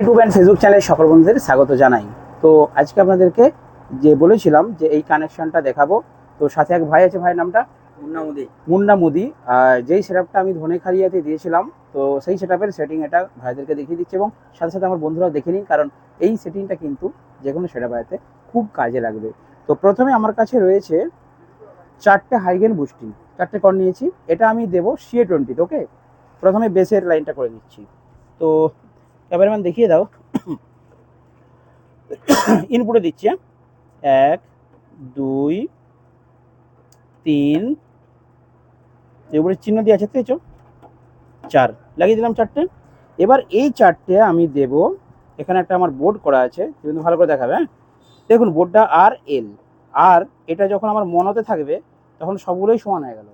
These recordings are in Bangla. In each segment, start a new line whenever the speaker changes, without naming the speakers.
ইউটিউব অ্যান্ড ফেসবুক চ্যানেলে সকল বন্ধুদের স্বাগত জানাই। তো আজকে আপনাদেরকে যে বলেছিলাম যে এই কানেকশনটা দেখাবো তো সাথে এক ভাই আছে ভাইয়ের নামটা?
মুন্না মুদি।
মুন্না মুদি। যেই সেটআপটা আমি ধনেখালিয়াতে দিয়েছিলাম তো সেই সেটআপের সেটিং এটা ভাইদেরকে দেখিয়ে দিচ্ছি এবং সাথে সাথে আমার বন্ধুরাও দেখে নিন কারণ এই সেটিংটা কিন্তু যে কোনো সেটআপ আয়াতে খুব কাজে লাগবে। তো প্রথমে আমার কাছে রয়েছে চারটে হাইগেন বুস্টিং চারটে কর নিয়েছি। এটা আমি দেবো সিএ টোয়েন্টিতে ওকে প্রথমে বেসের লাইনটা করে নিচ্ছি। তো ক্যামেরাম্যান দেখিয়ে দাও। ইনপুটে দিচ্ছি হ্যাঁ? এক, দুই, তিন উপরে চিহ্ন দিয়ে আছে তো চার। লাগিয়ে দিলাম চারটে। এবার এই চারটে আমি দেব। এখানে একটা আমার বোর্ড করা আছে কিন্তু ভালো করে দেখাবে হ্যাঁ? দেখুন বোর্ডটা আর এল আর এটা যখন আমার মনতে থাকবে, তখন সবগুলোই সমান হয়ে গেল।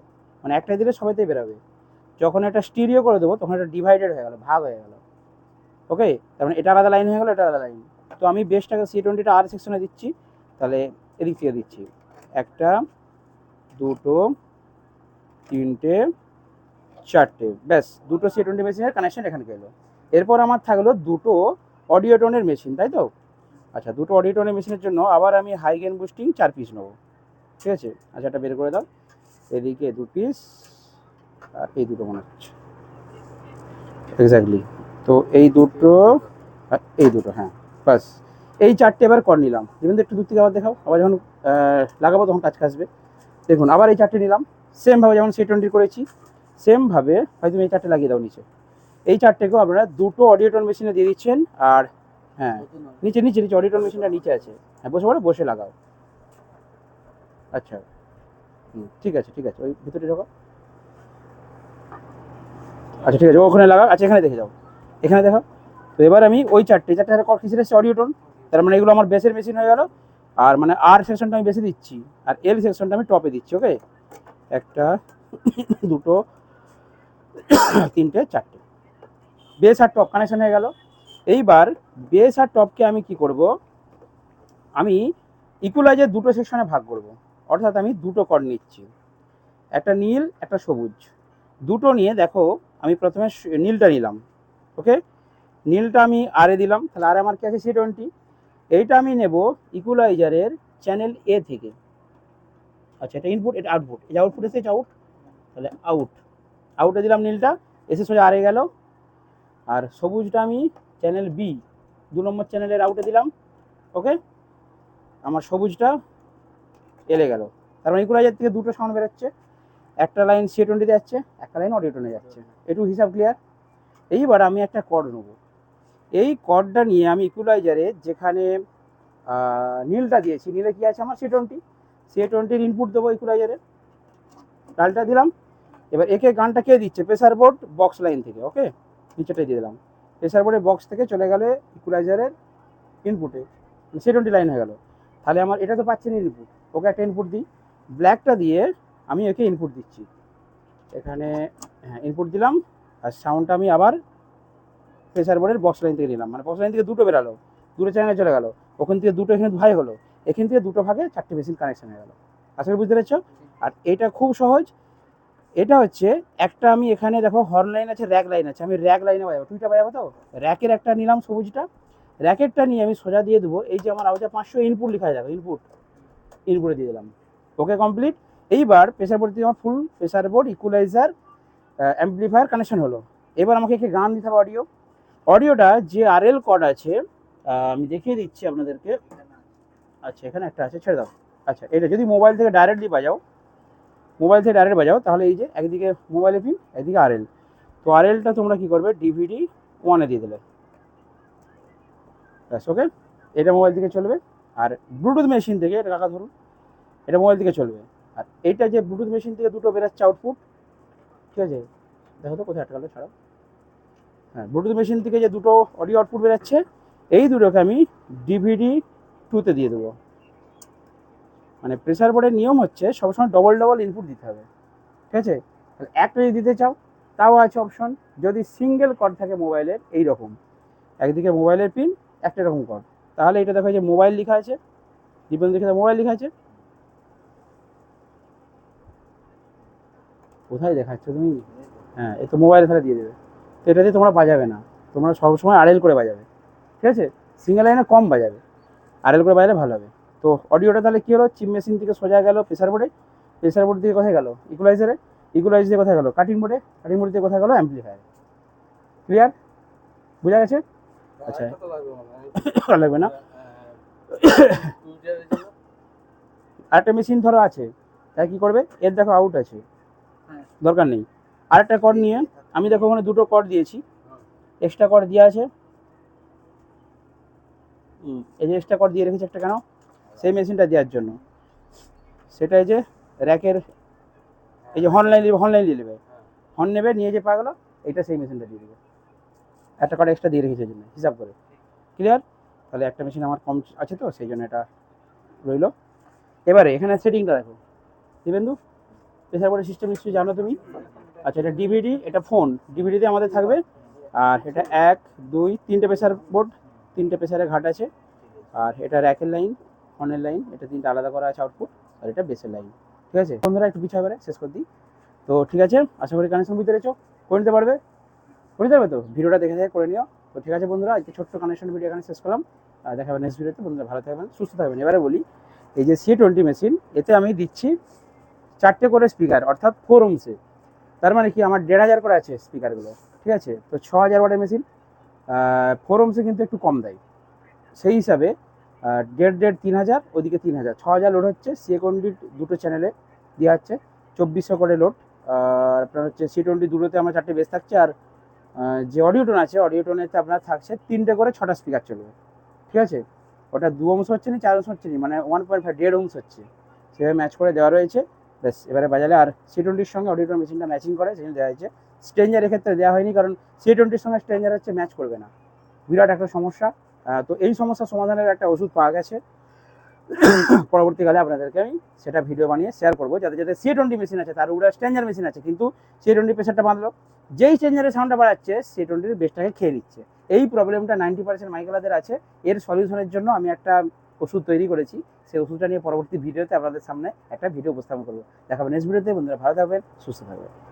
মানে একটাই দিলে সবাইতেই বেরোবে। যখন এটা স্টিরিও করে দেবো, তখন এটা ডিভাইডেড হয়ে গেল, ভাগ হয়ে গেল। ওকে তার মানে এটা আলাদা লাইন হয়ে গেলো, এটা আলাদা লাইন তো আমি বেসটাকে সি টোয়েন্টিটা আর সেকশনে দিচ্ছি, তাহলে এদিক থেকে দিচ্ছি। একটা, দুটো, তিনটে, চারটে। ব্যাস, দুটো সি টোয়েন্টি মেশিনের কানেকশন এখানে গেলো। এরপর আমার থাকল দুটো অডিও টোনের মেশিন তাই তো? আচ্ছা দুটো অডিও টোনের মেশিনের জন্য আবার আমি হাই গেন বুস্টিং চার পিস নেব। ঠিক আছে? আচ্ছা এটা বের করে দাও। এদিকে দু পিস আর এই দুটো মনে হচ্ছে। এক্স্যাক্টলি তো এই দুটো এই দুটো হ্যাঁ বাস। এই চারটে এবার কর নিলাম। ইভেন একটু দূর থেকে আবার দেখাও। আবার যখন লাগাবো তখন কাজ আসবে। দেখুন, আবার এই চারটে নিলাম। সেমভাবে যেমন সি টোয়েন্টি করেছি সেমভাবে হয়তো এই চারটে লাগিয়ে দাও নিচে। এই চারটেকেও আপনারা দুটো অডিওটন মেশিনে দিয়ে দিচ্ছেন, আর হ্যাঁ নিচে নিচে নিচে অডিওটন মেশিনটা নিচে আছে। হ্যাঁ বসে পড়ে, বসে লাগাও। আচ্ছা। হুম, ঠিক আছে ঠিক আছে। ওই ভিতরে ঢোকাও। আচ্ছা ঠিক আছে ওখানে লাগাও। আচ্ছা এখানে দেখে যাও। এখানে দেখো, তো এবার আমি ওই চারটে চারটে কর কিসের এসছে? অডিওটন তার মানে এগুলো আমার বেসের মেশিন হয়ে গেল। আর মানে আর সেকশনটা আমি বেশি দিচ্ছি, আর এল সেকশনটা আমি টপে দিচ্ছি ওকে একটা, দুটো, তিনটে, চারটে। বেস আর টপ কানেকশন হয়ে গেল। এইবার বেস আর টপকে আমি কি করব? আমি ইকুয়ালাইজার দুটো সেকশনে ভাগ করব। অর্থাৎ আমি দুটো কর নিচ্ছি। একটা নীল, একটা সবুজ। দুটো নিয়ে দেখো, আমি প্রথমে নীলটা নিলাম। ওকে? নীলটা আমি আরে দিলাম, তাহলে আরে আমার কি আছে? সি টোয়েন্টি এইটা আমি নেব ইকুলাইজারের চ্যানেল এ থেকে। আচ্ছা এটা ইনপুট এটা আউটপুট এই আউটপুট এসে আউট তাহলে আউট আউটে দিলাম নীলটা, এসে সোজা আরে গেল। আর সবুজটা আমি চ্যানেল বি দু নম্বর চ্যানেলের আউটে দিলাম। ওকে? আমার সবুজটা এলে গেল। তার মানে ইকুয়ালাইজার থেকে দুটো সাউন্ড বেরোচ্ছে। একটা লাইন সি টোয়েন্টিতে যাচ্ছে, একটা লাইন অডিও টোনে যাচ্ছে। একটু হিসাব ক্লিয়ার এইবার আমি একটা কর্ড নেব। এই কর্ডটা নিয়ে আমি ইকুলাইজারে যেখানে নীলটা দিয়েছি, নীলে কি আছে আমার? সি টোয়েন্টি সি টোয়েন্টির ইনপুট দেবো ইকুলাইজারে ডালটা দিলাম। এবার একে গানটা কে দিচ্ছে? প্রেসার বোর্ড বক্স লাইন থেকে ওকে নিচেটাই দিয়ে দিলাম। প্রেসার বোর্ডের বক্স থেকে চলে গেলে ইকুলাইজারের ইনপুটে সি টোয়েন্টি লাইন হয়ে গেল। তাহলে আমার এটা তো পাচ্ছি না ইনপুট ওকে একটা ইনপুট দিই। ব্ল্যাকটা দিয়ে আমি একে ইনপুট দিচ্ছি। এখানে হ্যাঁ ইনপুট দিলাম। আর সাউন্ডটা আমি আবার প্রেসার বোর্ডের বক্স লাইন থেকে নিলাম। মানে বক্স লাইন থেকে দুটো বেরালো, দুটো চ্যানেলে চলে গেল, ওখান থেকে দুটো এখানে ভাই হলো, এখান থেকে দুটো ভাগে চারটে মেশিন কানেকশন হয়ে গেল। আসলে বুঝতে পেরেছ? আর এটা খুব সহজ, এটা হচ্ছে একটা আমি এখানে দেখো হর্ন লাইন আছে র্যাক লাইন আছে, আমি র্যাক লাইনে বাজাবো। টুইটা বাজাবো তো? র্যাকের একটা নিলাম সবুজটা। র্যাকেটটা নিয়ে আমি সোজা দিয়ে দেবো, এই যে আমার আওয়াজে পাঁচশো ইনপুট লেখা যাবে ইনপুট ইনপুটে দিয়ে দিলাম। ওকে কমপ্লিট এইবার প্রেসার বোর্ড দিয়ে আমার full pressure board equaliser amplifier connection হলো। এবার আমাকে একে গান দিতে হবে অডিও অডিওটা যে আর এল কড আছে আমি দেখিয়ে দিচ্ছি আপনাদেরকে। আচ্ছা এখানে একটা আছে, ছেড়ে দাও। আচ্ছা এটা যদি মোবাইল থেকে ডাইরেক্টলি বাজাও মোবাইল থেকে ডাইরেক্ট বাজাও, তাহলে এই যে একদিকে মোবাইলে পিন একদিকে আর এল তো আর এলটা তোমরা কী করবে? ডিভিডি ওয়ানে দিয়ে দিলে। ব্যাস ওকে এটা মোবাইল থেকে চলবে। আর ব্লুটুথ মেশিন থেকে, এটা কাকা ধরুন, এটা মোবাইল থেকে চলবে। আর এইটা যে ব্লুটুথ মেশিন থেকে দুটো বেরোচ্ছে আউটপুট ঠিক আছে? দেখো তো, কোথায় আটকালো ছাড়াও হ্যাঁ ব্লুটুথ মেশিন থেকে যে দুটো অডিও আউটপুট বেরোচ্ছে, এই দুটোকে আমি ডিভিডি টুতে দিয়ে দেবো। মানে প্রেসার বোর্ডের নিয়ম হচ্ছে, সবসময় ডবল ডবল ইনপুট দিতে হবে। ঠিক আছে? একটা যদি দিতে চাও, তাও আছে অপশন যদি সিঙ্গেল কর্ড থাকে মোবাইলের এই রকম একদিকে মোবাইলের পিন একটা এরকম কর্ড তাহলে এটা দেখো যে মোবাইল লেখা আছে দীপেন দেখে মোবাইল লেখা আছে। কোথায় দেখাচ্ছ তুমি? হ্যাঁ এ তো মোবাইল তাহলে দিয়ে দেবে। তো এটা দিয়ে তোমরা বাজাবে না। তোমরা সবসময় আড়েল করে বাজাবে। ঠিক আছে? সিঙ্গেল লাইনে কম বাজাবে। আর এল করে বাজালে ভালো হবে। তো অডিওটা তাহলে কী হলো? চিপ মেশিন থেকে সোজা গেল প্রেসার বোর্ডে প্রেসার বোর্ড থেকে কোথায় গেল? ইকুলাইজারে ইকুলাইজ দিয়ে কোথায় গেল? কাটিং বোর্ডে কাটিং বোর্ড দিয়ে কোথায় গেল? অ্যাম্পলিফায়ারে ক্লিয়ার বোঝা গেছে? আচ্ছা।
লাগবে
না? আরেকটা মেশিন ধরো আছে। তাই কী করবে? এর দেখো আউট আছে। দরকার নেই। আরেকটা কর নিয়ে আমি দেখো ওখানে দুটো কর দিয়েছি। এক্সট্রা কর দেওয়া আছে। এই যে এক্সট্রা কর দিয়ে রেখেছি একটা কেন? সেই মেশিনটা দেওয়ার জন্য। সেটা এই যে র্যাকের এই যে হর্ন লাইন হর্ন লাইন দিয়ে নেবে। হর্ন নেবে নিয়ে যে পা গেলো এইটা সেই মেশিনটা দিয়ে দেবে। একটা কর এক্সট্রা দিয়ে রেখেছি জন্য হিসাব করে। ক্লিয়ার তাহলে একটা মেশিন আমার কম আছে তো সেই জন্য এটা রইল। এবারে এখানে সেটিংটা দেখো। দিবেন্দু প্রেসার সিস্টেম নিশ্চয়ই জানো তুমি? আচ্ছা এটা ডিভিডি এটা ফোন ডিভিডিতে আমাদের থাকবে। আর এটা এক, দুই, তিনটে প্রেসার বোর্ড তিনটে প্রেসারের ঘাট আছে। আর এটা র্যাকের লাইন ফোনের লাইন এটা তিনটা আলাদা করা আছে আউটপুট আর এটা বেসের লাইন ঠিক আছে? বন্ধুরা, একটু পিছু করে, শেষ করে দিই তো ঠিক আছে, আশা করি কানেকশন বুঝতে পেরেছ। করে নিতে পারবে? করে নিতে পারবে তো? ভিডিওটা দেখে দেখে করে নিও। তো ঠিক আছে বন্ধুরা, আজকে ছোট্ট কানেকশন ভিডিও এখানে শেষ করলাম। দেখা হবে নেক্সট ভিডিওতে বন্ধুরা, ভালো থাকবেন, সুস্থ থাকবেন। এবারে বলি, এই যে সি টোয়েন্টি মেশিন এতে আমি দিচ্ছি চারটে করে স্পিকার অর্থাৎ ফোর ওমসে তার মানে কি? আমার দেড় হাজার করে আছে স্পিকারগুলো ঠিক আছে? তো ছ হাজার ওয়াটের মেশিন ফোর ওমসে কিন্তু একটু কম দেয়। সেই হিসাবে দেড় দেড় তিন হাজার, ওদিকে তিন হাজার। ছ হাজার লোড হচ্ছে সি টোয়েন্টি দুটো চ্যানেলে দেওয়া হচ্ছে, চব্বিশশো করে লোড আপনার হচ্ছে সি টোয়েন্টি দুটোতে আমার চারটে বেস থাকছে, আর যে অডিও টোন আছে অডিও টোনেতে আপনার থাকছে তিনটে করে ছটা স্পিকার চলবে। ঠিক আছে? ওটা দু অংশ হচ্ছে না, চার অংশ হচ্ছে না মানে ওয়ান পয়েন্ট ফাইভ দেড় অংশ হচ্ছে। সেভাবে ম্যাচ করে দেওয়া রয়েছে। ব্যাস এবারে বাজালে আর সি টোয়েন্টির সঙ্গে অডিও মেশিনটা ম্যাচিং করে জন্য দেওয়া হয়েছে। স্ট্রেঞ্জারের ক্ষেত্রে দেওয়া হয়নি, কারণ সি টোয়েন্টির সঙ্গে স্ট্রেঞ্জার হচ্ছে ম্যাচ করবে না। বিরাট একটা সমস্যা। তো এই সমস্যার সমাধানের একটা ওষুধ পাওয়া গেছে। পরবর্তীকালে আপনাদেরকে আমি সেটা ভিডিও বানিয়ে শেয়ার করব। যাতে যাতে সি টোয়েন্টি মেশিন আছে, তার উপরে স্ট্রেঞ্জার মেশিন আছে, কিন্তু সি টোয়েন্টি প্রেশারটা বাঁধলো। যেই স্ট্রেঞ্জারের সাউন্ডটা বাড়াচ্ছে সি টোয়েন্টির বেসটাকে খেয়ে নিচ্ছে। এই প্রবলেমটা নাইনটি পার্সেন্ট মাইকেলাদের আছে। এর সলিউশনের জন্য আমি একটা ওষুধ তৈরি করেছি, সেই ওষুধটা নিয়ে পরবর্তী ভিডিওতে আপনাদের সামনে একটা ভিডিও উপস্থাপন করব। দেখাবেন নেক্সট ভিডিওতে, বন্ধুরা ভালো থাকবেন, সুস্থ থাকবেন।